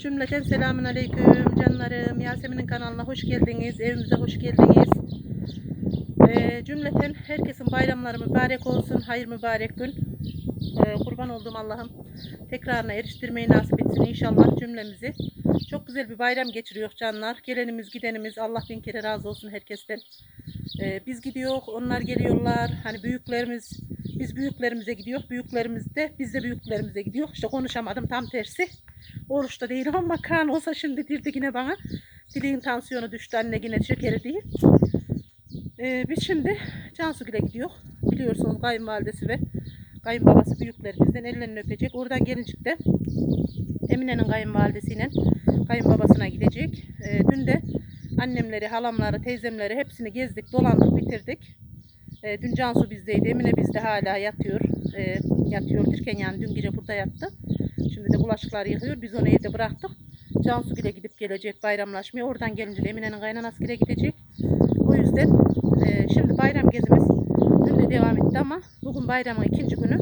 Cümleten selamun aleyküm canlarım. Yasemin'in kanalına hoş geldiniz. Evimize hoş geldiniz. Ee, cümleten herkesin bayramları mübarek olsun. Hayır mübarek gün. Ee, kurban olduğum Allah'ım tekrarına eriştirmeyi nasip etsin inşallah cümlemizi. Çok güzel bir bayram geçiriyor canlar. Gelenimiz gidenimiz Allah bin kere razı olsun herkesten. Ee, biz gidiyor, onlar geliyorlar. Hani büyüklerimiz, biz büyüklerimize gidiyor. Büyüklerimiz de biz de büyüklerimize gidiyor. İşte konuşamadım tam tersi. Oruçta değilim ama kan olsa şimdi dirdi yine bana. Dileğin tansiyonu düştü anne yine şekeri değil. Ee, biz şimdi Cansugül'e gidiyor. Biliyorsunuz kayınvalidesi ve kayınbabası büyüklerimizden ellerini öpecek. Oradan gelincik de Emine'nin kayınvalidesiyle kayınbabasına gidecek. Ee, dün de annemleri, halamları, teyzemleri hepsini gezdik, dolandık, bitirdik. Ee, dün Cansu bizdeydi, Emine bizde hala yatıyor. Ee, yatıyor derken yani dün gece burada yattı. Şimdi de bulaşıkları yıkıyor. Biz onu evde bıraktık. Cansu bile gidip gelecek bayramlaşmaya. Oradan gelince Emine'nin kaynanası bile gidecek. O yüzden e, şimdi bayram gezimiz dün de devam etti ama bugün bayramın ikinci günü.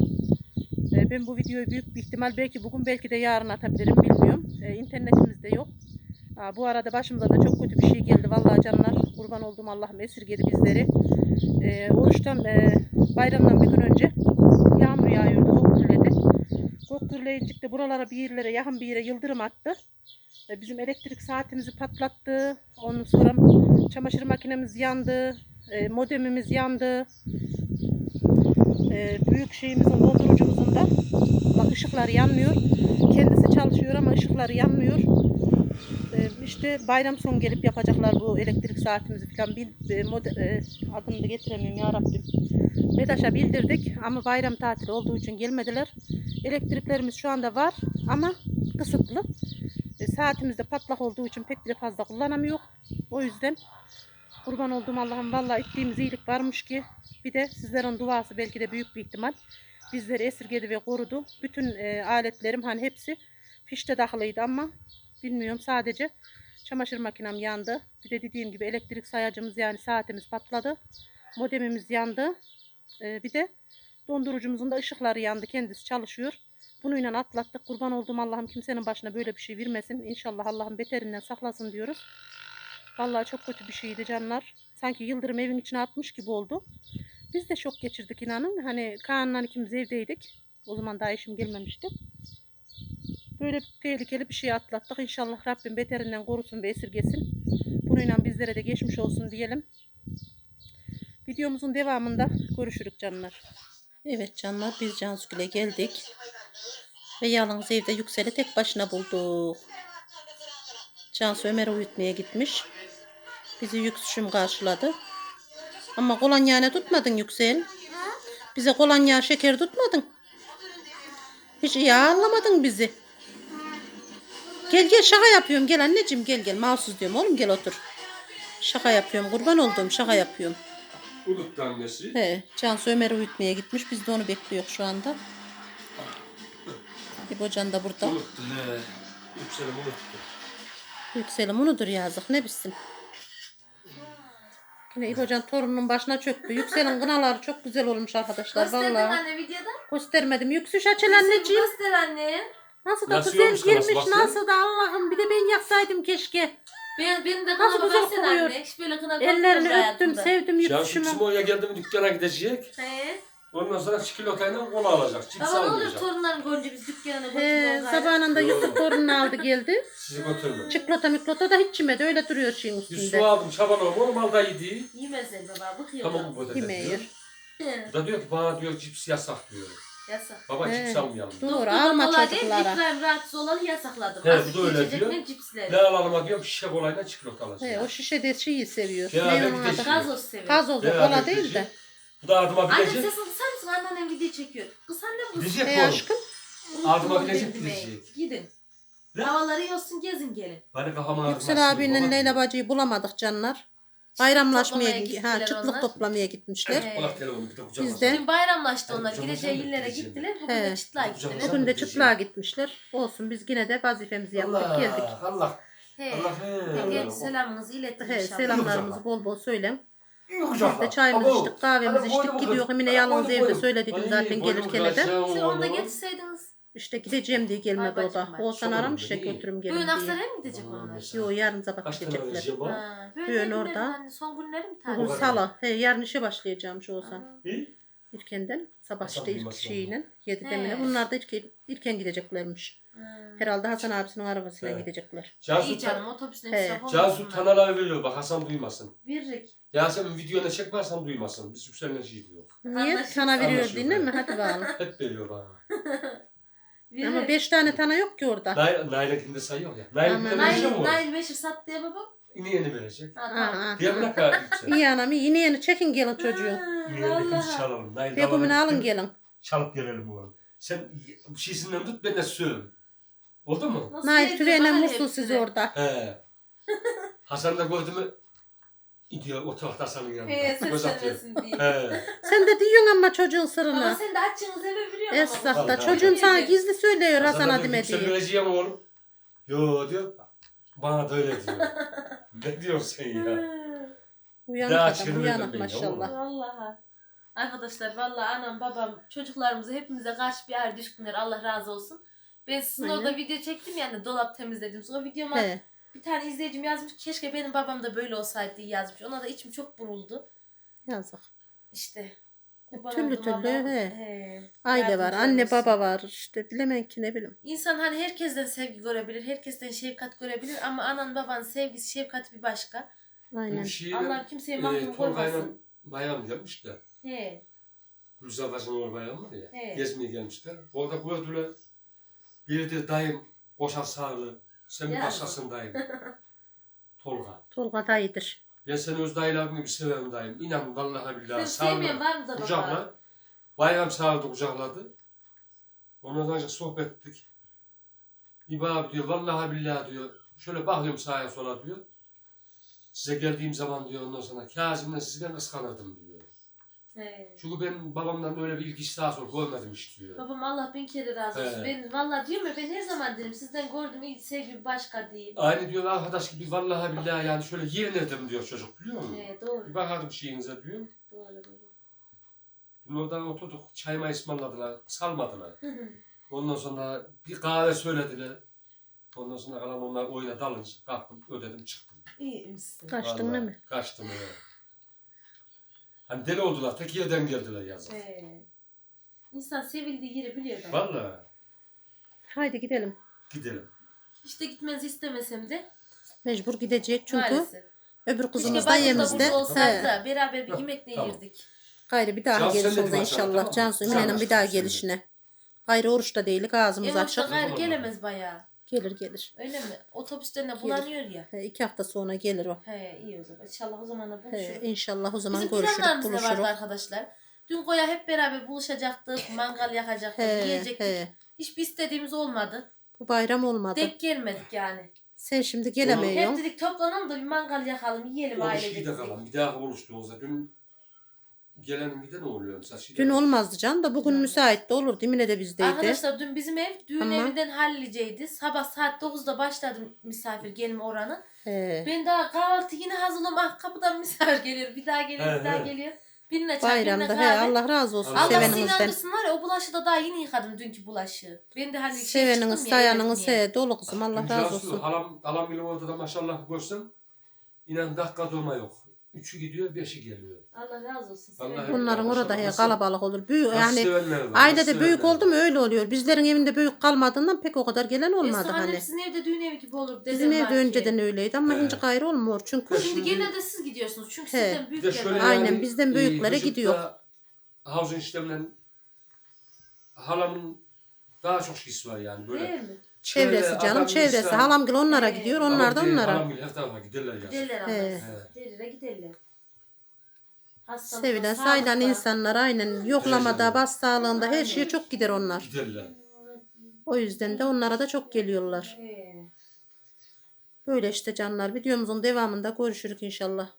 E, ben bu videoyu büyük bir ihtimal belki bugün belki de yarın atabilirim bilmiyorum. E, internetimizde yok. Aa, bu arada başımıza da çok kötü bir şey geldi. Vallahi canlar kurban olduğum Allah'ım esirgedi bizleri. E, oruçtan e, bayramdan bir gün önce yağmur yağıyordu. Gürleyincik de buralara bir yerlere yakın bir yere yıldırım attı. E, bizim elektrik saatimizi patlattı. Ondan sonra çamaşır makinemiz yandı. E, modemimiz yandı. E, büyük şeyimizin dondurucumuzun da bak ışıkları yanmıyor. Kendisi çalışıyor ama ışıkları yanmıyor. E, işte bayram sonu gelip yapacaklar bu elektrik saatimizi falan. Bil, e, e, adını da getiremiyorum ya Rabbim. MEDAŞ'a bildirdik ama bayram tatili olduğu için gelmediler. Elektriklerimiz şu anda var ama kısıtlı. E, saatimiz de patlak olduğu için pek de fazla kullanamıyor. O yüzden kurban olduğum Allah'ım vallahi ettiğimiz iyilik varmış ki bir de sizlerin duası belki de büyük bir ihtimal bizleri esirgedi ve korudu. Bütün e, aletlerim hani hepsi fişte takılıydı ama bilmiyorum sadece çamaşır makinem yandı. Bir de dediğim gibi elektrik sayacımız yani saatimiz patladı. Modemimiz yandı. E, bir de dondurucumuzun da ışıkları yandı. Kendisi çalışıyor. Bununla atlattık. Kurban olduğum Allah'ım kimsenin başına böyle bir şey vermesin. İnşallah Allah'ım beterinden saklasın diyoruz. Vallahi çok kötü bir şeydi canlar. Sanki yıldırım evin içine atmış gibi oldu. Biz de şok geçirdik inanın. Hani Kaan'la ikimiz evdeydik. O zaman daha eşim gelmemişti. Böyle tehlikeli bir şey atlattık. İnşallah Rabbim beterinden korusun ve esirgesin. Bununla bizlere de geçmiş olsun diyelim. Videomuzun devamında görüşürük canlar. Evet canlar biz Cansu'ya geldik. Ve yalnız evde Yüksel'i tek başına bulduk. Cansu Ömer'i uyutmaya gitmiş. Bizi Yüksüşüm karşıladı. Ama kolonya tutmadın Yüksel. Bize kolonya şeker tutmadın. Hiç iyi anlamadın bizi. Gel gel şaka yapıyorum. Gel anneciğim gel gel. Mahsus diyorum oğlum gel otur. Şaka yapıyorum. Kurban olduğum şaka yapıyorum. Unuttu annesi. He, Cansu Ömer'i uyutmaya gitmiş. Biz de onu bekliyoruz şu anda. İbo Can da burada. Unuttu he. Yükselim unuttu. Yükselim unudur yazık ne bilsin. Yine İbo Can torunun başına çöktü. Yüksel'in kınaları çok güzel olmuş arkadaşlar. Gösterdin Vallahi. anne videoda. Göstermedim. Yüksüş açıl anneciğim. Göster anne. Nasıl da Nasıl güzel olmuş girmiş. bak Nasıl da Allah'ım. Bir de ben yapsaydım keşke. Ben, benim de Nasıl kınama güzel versene kokuyor. anne. Hiç böyle kına Ellerini öptüm. Sevdim Cansu yüksüşümü. bizim oraya geldi mi dükkana gidecek. He. Ondan sonra çikolatayla kola alacak. Cips Baba ne olur almayacak. torunlarım görünce biz dükkana He, sabahında Yusuf torununu aldı geldi. Sizi götürme. Çikolata miklota da hiç yemedi. Öyle duruyor şeyin Bir üstünde. su aldım çabalama normalde yedi. Yemezler baba bıkıyor. Tamam bu da Yemeği diyor. Da diyor ki bana diyor cips yasak diyor. Yasak. Baba He. cips almayalım. diyor. Doğru alma değil, çocuklara. İbrahim rahatsız olanı yasakladım. He, bu da öyle içecekle diyor. cipsleri. Ne alalım diyor şişe kolayla çikolata. He, o şişede şeyi seviyor. Ya, ne onun bir de adı? şey- Gazoz seviyor. Gazoz o kola değil de. Bu da ardıma Anne bilecek. sesini kısar mısın? Anneannem video çekiyor. Kız annem kız. Gidecek Hey oğlum. aşkım. Ardıma Unuttum bilecek gidecek. Gidin. Ne? Havaları iyi olsun gezin gelin. Bana kafama ağrımasın. Yüksel baba. Leyla bacıyı bulamadık canlar. Bayramlaşmaya toplamaya gi- gittiler ha çıtlık onlar. toplamaya gitmişler. He. Bırak telefonu bir de kucağıma. Biz de- Bugün bayramlaştı onlar. Hadi Gideceği illere gittiler. Bugün He. de çıtlığa Kucağıma gittiler. Bugün de çıtlığa gitmişler. Olsun biz yine de vazifemizi yaptık Allah, geldik. Allah. He. Allah he. Peki selamınızı iletin He, inşallah. selamlarımızı bol bol söylem. Yok Biz de çayımızı içtik, kahvemizi içtik. Gidiyor Emine yalnız evde söyledim zaten gelirken de. Siz onu da getirseydiniz. İşte gideceğim diye gelmedi Ay o da. bacım, ay. Oğuzhan Çok aramış iyi. götürüm gelin Bugün diye. Aksaray'a mı gidecek onlar? mesela. Yo yarın sabah Kaç tane gidecekler. Ha, Düğün günlerin orada. Hani son günleri mi Bugün salı. He, yarın işe başlayacağım şu Oğuzhan. Aa, İyi. İlkenden sabah Hasan işte ilk duymasın şeyinin 7'de He. mi ne? Bunlar da ilk, ilken gideceklermiş. ha. Herhalde Hasan abisinin arabasıyla He. gidecekler. Cansu, İyi canım otobüsün He. israf Cansu olmasınlar. Taner'a veriyor bak Hasan duymasın. Veririk. Yasemin videona çekme Hasan duymasın. Biz yükselene şey diyor. Niye? Anlaşıldı. Sana veriyor Anlaşıldı. değil mi? Hadi bakalım. Hep veriyor bana. Ama 5 tane tane yok ki orada. Nail, Nail'inkinde sayıyor ya. Nail'inkinde Aman. verecek Nail, mi? Nail Beşir sat diye babam. Yine yeni verecek. Ha, tamam. Aa, Diye ne kadar yüksek. iyi anam iyi. Yine yeni çekin gelin çocuğu. Ha, Yine de biz Vallahi. çalalım. Nail Begüm'ünü alın gelin. Çalıp gelelim oğlum. Sen bir şeysinden tut ben de söyleyeyim. Oldu mu? Nasıl Nail vursun sizi hepsini? orada. He. Hasan da gördü mü gidiyor o tarafta Hasan'ın yanında. He Göz atıyor. seslenmesin diye. He. Sen de diyorsun ama çocuğun Ama sırrını. sen de açığını sevebiliyorsun ama. Esnafta Vallahi. çocuğum sana gizli söylüyor Hasan Hasan Adime yüksel diye. vereceğim oğlum. Yo diyor. Bana da öyle diyor. ne diyorsun sen ya? Uyanık Daha adam çırpınıyor uyanık maşallah. Vallahi. Arkadaşlar vallahi anam babam çocuklarımıza hepimize karşı bir ayrı düşkünler Allah razı olsun. Ben sizin Aynen. orada video çektim yani dolap temizledim. O videoma He. Bir tane izleyicim yazmış keşke benim babam da böyle olsaydı diye yazmış. Ona da içim çok buruldu. Yazık. İşte. kurban Türlü oldum türlü, Allah'ım. he. He. Aile var, Yardımcı anne olsun. baba var. İşte bilemem ki ne bileyim. İnsan hani herkesten sevgi görebilir, herkesten şefkat görebilir ama anan babanın sevgisi, şefkati bir başka. Aynen. Bu şeyi Allah kimseye e, mahrum koymasın. bayan gelmiş de. He. Gülzar Bacı'nın oğlu bayan var ya. He. Gezmeye gelmişler. Orada gördüler. Biri de dayım boşan sağlı. Sen bir Yani. başkasın dayım. Tolga. Tolga dayıdır. Ben seni öz dayılarım gibi severim dayım. İnan vallahi Sen billahi sevmeyen sağlı. var mı da baba? Kucakla. Bayram sağladı kucakladı. Ondan sonra sohbet ettik. İba abi diyor vallahi billahi diyor. Şöyle bakıyorum sağa sola diyor. Size geldiğim zaman diyor ondan sonra Kazım'la sizi ben kıskanırdım diyor. He. Çünkü ben babamdan öyle bir ilgi daha sonra görmedim hiç diyor. Babam Allah bin kere razı olsun. He. Ben valla diyorum ya ben her zaman derim sizden gördüm ilk sevgi bir başka değil. Aynı diyor arkadaş gibi vallahi billahi yani şöyle yeğenirdim diyor çocuk biliyor musun? He doğru. Bir bakardım şeyinize diyor. Doğru. Dün oradan oturduk çayma ısmarladılar salmadılar. Ondan sonra bir kahve söylediler. Ondan sonra kalan onlar oyuna dalınca kalktım ödedim çıktım. İyi misin? Kaçtın değil mi? Kaçtım evet. Hani deli oldular tek yerden geldiler yazık. He. İnsan sevildiği yeri biliyor ben. Vallahi Haydi gidelim. gidelim. İşte gitmenizi istemesem de Mecbur gidecek çünkü maalesef. öbür Keşke kızımız da bacım da yemizde. burada olsaydı He. da beraber bir Tamam, yemekle tamam. yerdik. Gayrı bir daha Cansu, sen geliş de maşallah, inşallah. tamam mı? Cansu Sen bir daha başlıyorsun gelişine. Gayrı oruçta değil ağzımız Ev açık. gayrı Tamam. gelemez bayağı. Gelir gelir. Öyle mi? Otobüslerine bulanıyor ya. He, iki hafta sonra gelir o. He iyi o zaman. İnşallah o zaman da He, buluşuruz. inşallah o zaman Bizim görüşürüz planlarımız da vardı buluşuruz. arkadaşlar. Dün koya hep beraber buluşacaktık, mangal yakacaktık, He, yiyecektik. he. Hiçbir istediğimiz olmadı. Bu bayram olmadı. Denk gelmedik yani. Sen şimdi Hep gelemiyorsun. dedik toplanalım da bir mangal yakalım, yiyelim O ailece. şeyi de dedik. kalan bir daha oluştuğumuzda dün gelenin giden ne oluyor mesela Dün olmazdı can da bugün müsait de olurdu. Emine de bizdeydi. Arkadaşlar dün bizim ev düğün Ama- evinden halliceydi. Sabah saat 9'da başladım misafir gelme oranı. He. Ben daha kahvaltı yine hazırladım. Ah kapıdan misafir geliyor. Bir daha geliyor, He, bir daha he. geliyor. Birine çay, birine Bayramda he kahve. Allah razı olsun Allah Allah sizi seveninizden. inandırsın var ya o bulaşığı da daha yeni yıkadım dünkü bulaşığı. Ben de hani şey Seveniniz çıktım ya, sayanınız yemek he dolu kızım Allah razı Cansu, olsun. Halam, halam bile orada da maşallah görsem inan dakika durma yok. Üçü gidiyor, beşi geliyor. Allah razı olsun. Vallahi. Bunların orada he kalabalık olur. Büyük yani ailede büyük oldu mu öyle oluyor. Bizlerin evinde büyük kalmadığından pek o kadar gelen olmadı Eskiden hani. sizin evde düğün evi gibi olur. Bizim evde var ki. önceden öyleydi ama He. şimdi gayrı olmuyor. Çünkü Şimdi Şimdi- genelde siz gidiyorsunuz. Çünkü He. sizden büyük şöyle var. Aynen, yani, bizden büyüklere Vücut'ta gidiyor. Havuzun işlemle halamın daha çok şeysi var yani böyle. Değil mi? Çevresi Çevre, canım adam çevresi. insan- Halamgil onlara He. gidiyor onlar da onlara. Halamgil her tarafa giderler ya. Giderler He. ama. Derire giderler. Hastalıkta, Sevilen sağlıkta. sayılan insanlar aynen yoklamada, bas sağlığında her şeye çok gider onlar. Giderler. O yüzden de onlara da çok geliyorlar. He. Böyle işte canlar. Videomuzun devamında görüşürük inşallah.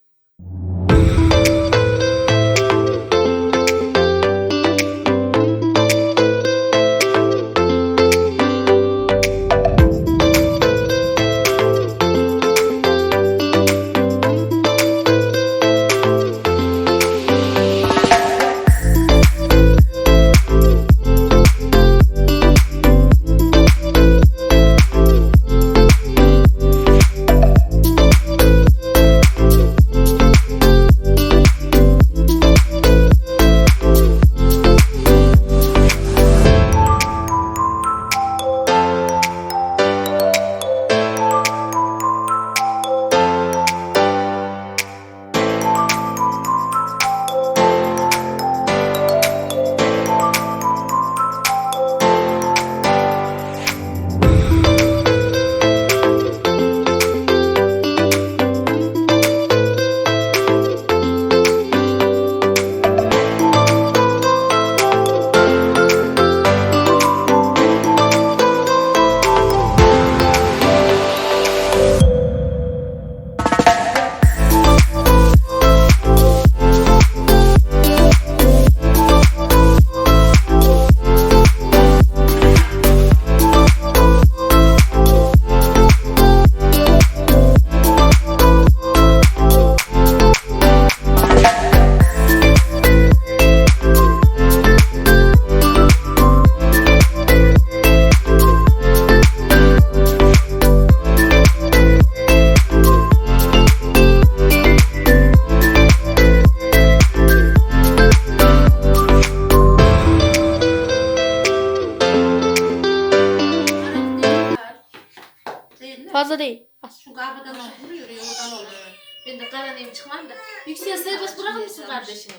Karanayım çıkmam da. Yüksel serbest bırakır mısın kardeşini?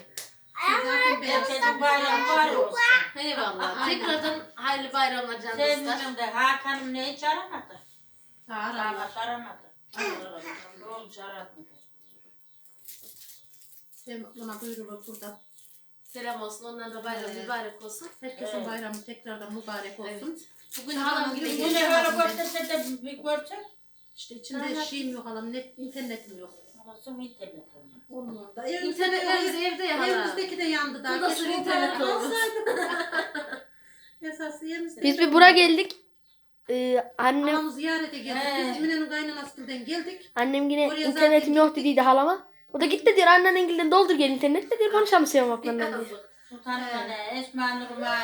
Zaten bayramı var olsun. Eyvallah. Tekrardan hayırlı bayramlar can dostlar. Sevmiyorum de Hakan'ım ne hiç aramadı. Ağır Damat aramadı. Ne olmuş aratmadı. Sen buna duyurulur burada. Selam olsun. Onların da bayramı Evet. mübarek olsun. Herkesin Evet. bayramı tekrardan mübarek olsun. Bugün halam gibi. Yine geliyor. böyle gösterse de bir görsek. İşte içinde şeyim yok halam, net internetim yok. Mı internet olmaz? Olmadı. da. İnternetlerimiz evde ya hala. Evimizdeki de yandı daha. Bu nasıl Keşke internet onları olmuş? alsaydık. Esas evimizde. Biz bir bura geldik. Ee, annem Anamı ziyarete geldik. He. Biz Mine'nin kaynanasından geldik. annem yine Oraya internetim zaten yok dediydi halama. O da gitti diyor annen İngiliz'den doldur gel internet diyor konuşamıyorum baklarından diyor. Sultan Sene, Esma Nur'uma.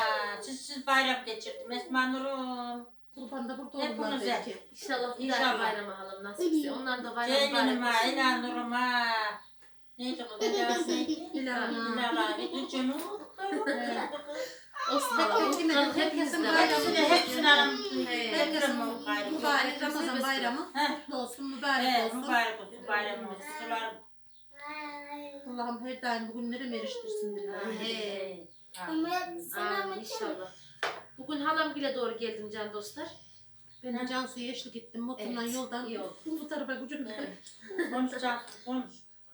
Siz siz bayram geçirdim. Esma Nur'um. Kurban da burada Hep olurlar bunu belki. İnşallah bir İnşallah. daha bayramı halam nasipse. Onların da mübarek olsun. İlhan Nur'uma. Neydi bu? Neydi? Neydi? İlhan'a. İlhan'a. Hüdücümü. Olsun Hep- halam. hepimizin- hepimizin hepimizin de bayramı. Hepsini, hepsini aram. Herkesin mübarek Ramazan bayramı. Heh. Kutlu olsun, mübarek Evet, olsun. mübarek olsun bayram olsun. Sularım. Allah'ım her daim bu günleri eriştirsin dilerim. He. Amin. Amin inşallah. Bugün halam bile doğru geldim can dostlar. Ben de Cansu'ya eşlik ettim. Motorla Evet, yoldan iyi oldu. bu tarafa gücüm Evet. Konuşacağız, konuş.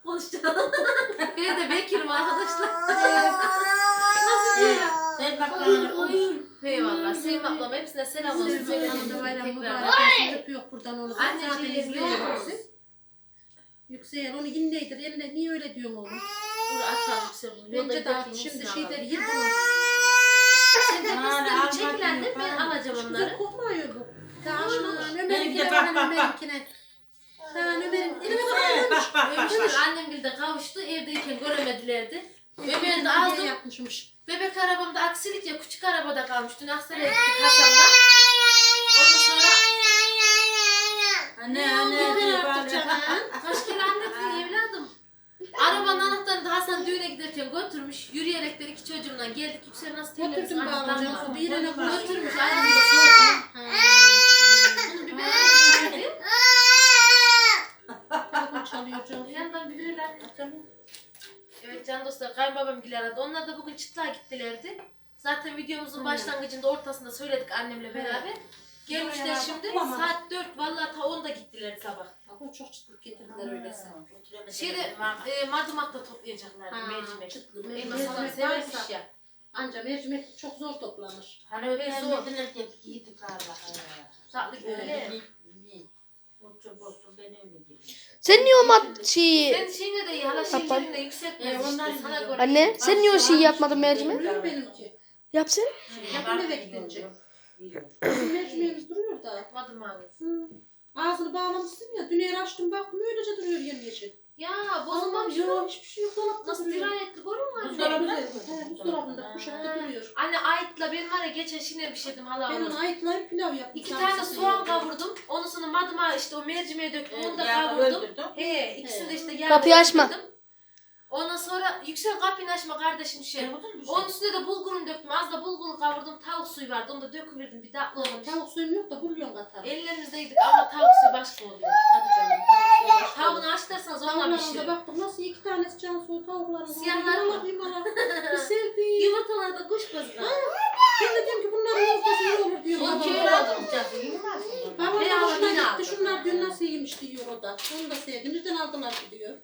Konuşacağım. bir de Bekir'im arkadaşlar. Evet, Sen bakalım konuş. Eyvallah. Sevim ablam hepsine selam olsun. Sevgilim Söyledim da bayram tekrar. mübarek. Öpüyor buradan onu. Anneciğim, Zaten izliyor biliyoruz. bizi. Yüksel onu yinleydir. Eline niye öyle diyorsun oğlum? Dur at al yüksel bunu. Yolda Bence de giderken şimdi şeyleri alalım. yıl bunu. Sen de Yani kızlarını almak çekilen de yok, ben ha. alacağım onları. güzel kokmuyor bu. Daha şunu Ömer'inkine bak. Ömer'inkine. Daha Ömer'in elime bak. Ömür annem bir de kavuştu. Evdeyken göremedilerdi. Ömer'i de aldım. yapmışmış. Bebek arabamda aksilik ya küçük arabada kalmış. Dün Aksaray'a gittik Hasan'la. Ondan sonra Anne anne diye bağırıyor. kaç kere anlattın evladım. Arabanın anahtarını da Hasan düğüne giderken götürmüş. Yürüyerekten iki çocuğumla geldik. Yüksel nasıl terlemiş Götürdüm anahtar bağlayacağım. var. Bir yere Götürmüş ayağımda sordum. Bunu bir merak ettim. Telefon çalıyor canım. Yandan bir böyle Evet can dostlar kayınbabam gül aradı. Onlar da bugün çıtlığa gittilerdi. Zaten videomuzun başlangıcında ortasında söyledik annemle beraber. Gelmişler şimdi saat 4 vallahi ta 10'da gittiler sabah. Bu çok çıtlık getirdiler öylesi. Şeyde e, madımakta toplayacaklardı Ha, mercimek. çıtlık. Elma Mercimek severmiş varsa- ya. Anca mercimek çok zor toplanır. Hani öyle Zor. zor. Hep yedik Allah'a. Tatlı ben öyle diyorum. Sen niye o mat şeyi... Sen şeyine de iyi hala şekerini de yükseltmez E, işte. ondan Sana göre. Anne sen niye o şeyi yapmadın mercimek? Duruyor benimki. Yapsın. Yapın eve gidince. Mercimeğimiz duruyor da. Madımağınız. Hı. Ağzını bağlamışsın ya. Dün eğer açtım baktım öylece duruyor yemyeşil. Ya bozulmamış mı? Yok hiçbir şey yok. Dolapta Nasıl duruyor. dirayetli görüyor musun? Buzdolabında buzdolabında kuşakta duruyor. Anne ayıtla ben var ya geçen şine pişirdim hala Ben onu. onu ayıklayıp pilav yaptım. İki tane soğan kavurdum. Ondan sonra madıma işte o mercimeği döktüm. Onu da kavurdum. He, ikisini de işte yağda Kapıyı açma. Ondan sonra yüksel kapıyı açma kardeşim şey. Onun üstüne de bulgurunu döktüm. Az da bulgur kavurdum. Tavuk suyu vardı. Onu da döküverdim. Bir tatlı olmuş. Tavuk suyum yok da bulyon katarım. Ellerimizde yedik ama tavuk suyu başka oluyor. Hadi canım. Tavuk suyu. Tavuğunu onunla Tavuklarına pişirir. baktık nasıl iki tanesi can suyu tavukların. Siyahlar mı? Bir sevdiğim. Yumurtalarda kuş bazı. Ben de diyorum ki bunların yumurtası iyi olur diyor. Son köylü aldım. Aldın, hoşuna gitti. aldın? Şunlar dün nasıl iyiymiş diyor o da. Onu da sevdi. Nereden ki diyor.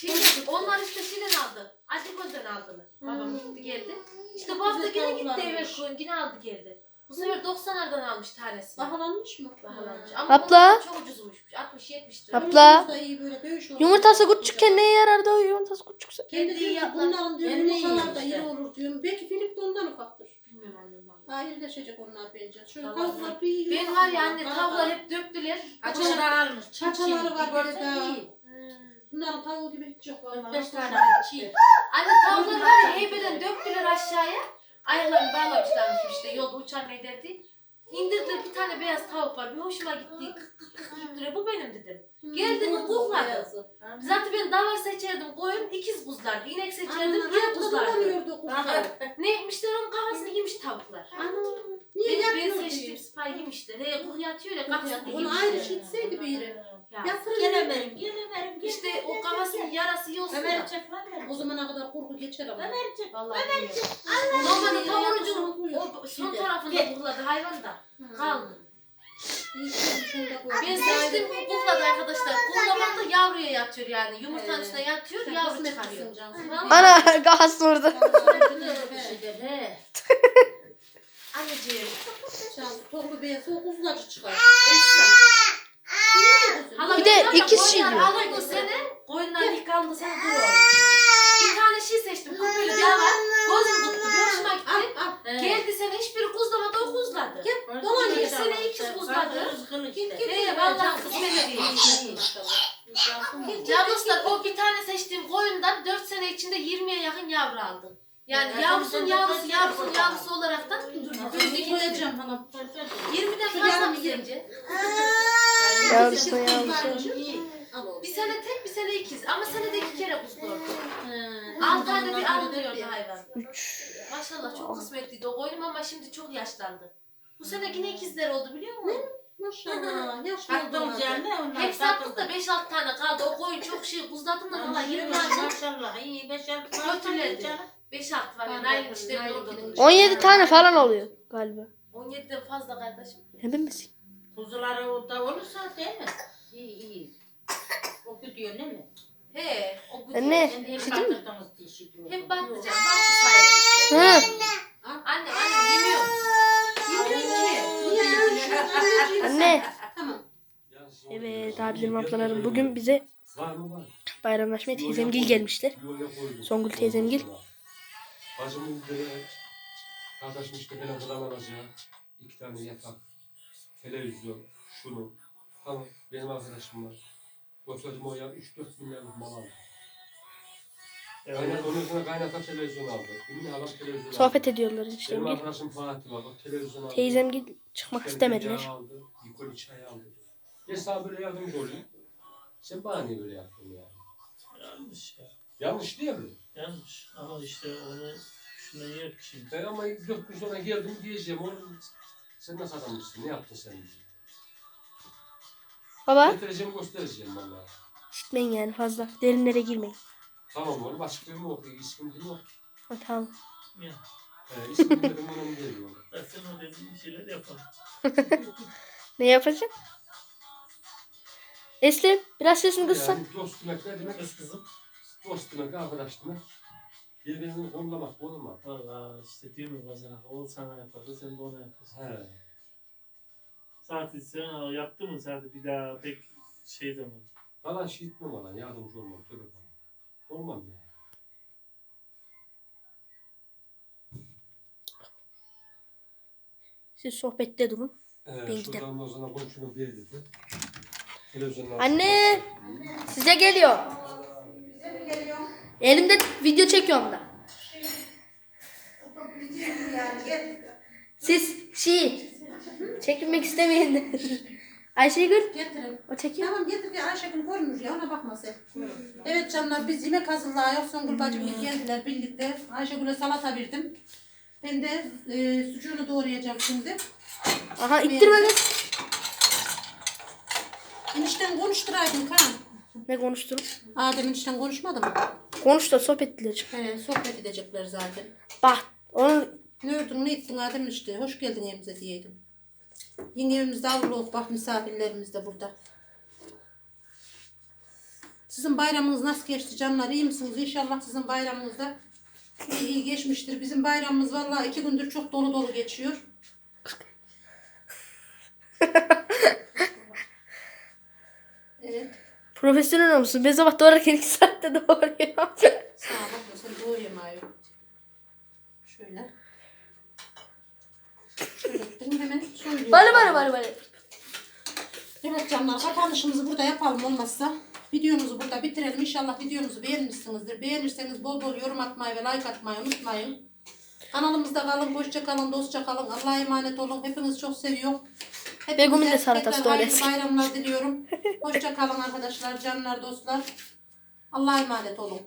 Şimdi onlar işte şeyden aldı. Acıgöz'den aldılar. Babam gitti geldi. İşte bu hafta yine gitti eve koyun. Yine aldı geldi. Bu sefer 90'lardan almış tanesini. Bahalanmış mı? Bahalanmış. Ama Abla. onlar çok ucuzmuş. 60-70 lira. Abla. Abla. Da iyi böyle dövüş olur. Yumurtası küçükken neye yarardı o yumurtası küçükse? Kendi Kendi diyor ki yaplar. bunların diyor Kendi yumurtalar da iyi olur diyorum. Belki Filip de ondan ufaktır. Bilmiyorum annem. Daha irileşecek onlar bence. Şöyle Tamam. tavuklar bir. Ben var ya anne tavuklar hep döktüler. Açıkta almış. Çaçaları var böyle daha. Hmm. Bunların tavuğu gibi hiç yok. vallahi. Beş tane çiğ. Anne tavukları var ya heybeden döktüler aşağıya. Ayaklarını bağlamışlarmış işte yolda uçar ne derdi. İndirdiler bir tane beyaz tavuk var. Bir hoşuma gitti. Kık kık kık kık duruyor. Bu benim dedim. Geldi mi. Zaten ben davar seçerdim koyun ikiz kuzlardı. İnek seçerdim yine kuzlardı. Neymişler onun kafasını yemiş tavuklar. Niye Ben, ben yapmıyor seçtiğim diye. sipay yemişler. He kul yatıyor ya kafasını Onu yemişler. ayrı şitseydi bir yere. Ya, Yatırın. Gene verim, gene verim. gene İşte o kafasının yarası yolsun Ömer çek lan. O zamana kadar kurgu geçer ama. Ömer çek. Vallahi bilmiyorum. Normalde tavurucunun o son tarafında kukladı hayvan da. Kaldı. Ben seçtim kukladı arkadaşlar. Kuklamak da yavruya yatıyor yani. Yumurtanın üstüne yatıyor yavru çıkarıyor. Ana gaz orada. He. Anneciğim. Toklu beyaz o kuzuları çıkar. Esra. Bir de koyunlar şey diyor. Alındı sene. Koyunlar yıkandı sene dur Bir tane şey seçtim. Kupuyla yava. Gözüm tuttu. Bir hoşuma gitti. Geldi sene hiçbiri kuzlamadı o kuzladı. Dolan İki işte. sene ikiz kuzladı. He vallahi kısmet değil. Ya dostlar o bir tane seçtiğim koyundan 4 sene içinde 20'ye yakın yavru aldım. Yani Ya, yavrusun yavrusu yavrusun yavrusu olarak da koyacağım hanım. 20'den Şu fazla yarım mı sence? Yavrusu yavrusu. Bir sene tek bir sene ikiz ama senede iki kere doğurdu. Altı ayda bir alınıyordu hayvan. Maşallah çok kısmetliydi o koyunum ama şimdi çok yaşlandı. Bu sene yine ikizler oldu biliyor musun? Maşallah. Oldu. yerde onlar. Hep sattık da 5-6 tane kaldı. O koyun çok şey buzladım da valla 20 tane Maşallah iyi beş altı Kötülerdi. Canım. 5-6 var yani aynı işlerin orada duruyor. 17 tane falan oluyor galiba. 17'den fazla kardeşim. Emin misin? Kuzuları orada olursa değil mi? İyi iyi. O gidiyor değil mi? He, o Anne. De hep Şey değil mi? baktırdığımız diye şey. Hı. Anne, anne yemiyor. Yemiyor ki. Anne. Tamam. Evet abilerim ablalarım bugün bize bayramlaşmaya teyzemgil koydum. Songül teyzemgil. Bacımın böyle kardeşim işte beni bulamanacağı iki tane yatak, televizyon, şunu. Tamam benim arkadaşım var. Götürdüm oraya 3-4 milyarlık mal aldı. Kaynat, onun üzerine kaynata televizyon aldı. Ümmi halam televizyon aldı. Sohbet ediyorlar Benim eniştemgil. arkadaşım Fatih var. O televizyon aldı. Teyzemgil çıkmak Kendi istemediler. aldı. Nikoli çay aldı. Ben sana böyle yardımcı olayım. Sen bana niye böyle yaptın ya? Yanlış ya. Yanlış değil mi? Yanlış. Ama işte onu düşünen yok ki şimdi. Ben ama dört gün sonra geldim diyeceğim. Oğlum sen nasıl adammışsın? Ne yaptın sen bize? Baba Getireceğim göstereceğim valla. gitmeyin yani fazla. Derinlere girmeyin. Tamam oğlum açıklığımı oku. İsmim değil mi o? Ha, tamam. Ya. He, ismim bilmedim önemli değil oğlum. Ben sen o dediğin şeyler yapalım. Ne yapacaksın? Eslem biraz sesini kıssan. Yani dost demek ne demek? Kız kızım. Dost demek, arkadaş demek. Birbirini kollamak, kollamak. Valla işte diyorum ya bazen o sana yapardı sen de ona yaparsın. He. Zaten sen o yaptın mı zaten bir daha pek şey demem. Falan şey etmem olan, yardımcı olmam, tövbe falan. Olmam ya. Siz sohbette durun. Ee, Ben şuradan o zaman komşunun biri dedi. Televizyondan Anne size geliyor. Elimde video çekiyorum da. Siz şey çekilmek istemeyin. Ayşegül Getirin. o çekiyor. Tamam getir ki Ayşegül görmüş ya ona bakma sen. Evet canlar biz yemek hazırlığı yok. Songül bacım geldiler birlikte. Ayşegül'e salata verdim. Ben de e, sucuğunu doğrayacağım şimdi. Aha ittirme. Enişten konuşturaydın kan. Ne konuştun? Adem enişten konuşmadı mı? Konuş da sohbet edilir. He, sohbet edecekler zaten. Bak onun Ne ördün ne ettin Adem enişte? Hoş geldin evimize diyeydim. Yine evimizde avlu bak misafirlerimiz de burada. Sizin bayramınız nasıl geçti canlar? İyi misiniz? İnşallah sizin bayramınız da iyi, iyi geçmiştir. Bizim bayramımız vallahi iki gündür çok dolu dolu geçiyor. Evet. Profesyonel musun? Ben sabah doğarken iki saatte doğuruyor. Sağ ol. Bakma sen doğuyamıyor. Şöyle. Şöyle hemen söylüyorum. bana bana bana bana. Evet canlar kapanışımızı burada yapalım olmazsa. Videomuzu burada bitirelim. İnşallah videomuzu beğenmişsinizdir. Beğenirseniz bol bol yorum atmayı ve like atmayı unutmayın. Kanalımızda kalın, hoşça kalın, dostça kalın. Allah'a emanet olun. Hepinizi çok seviyorum. Begüm'ün de salatası da öyle. bayramlar diliyorum. Hoşça kalın arkadaşlar, canlar, dostlar. Allah'a emanet olun.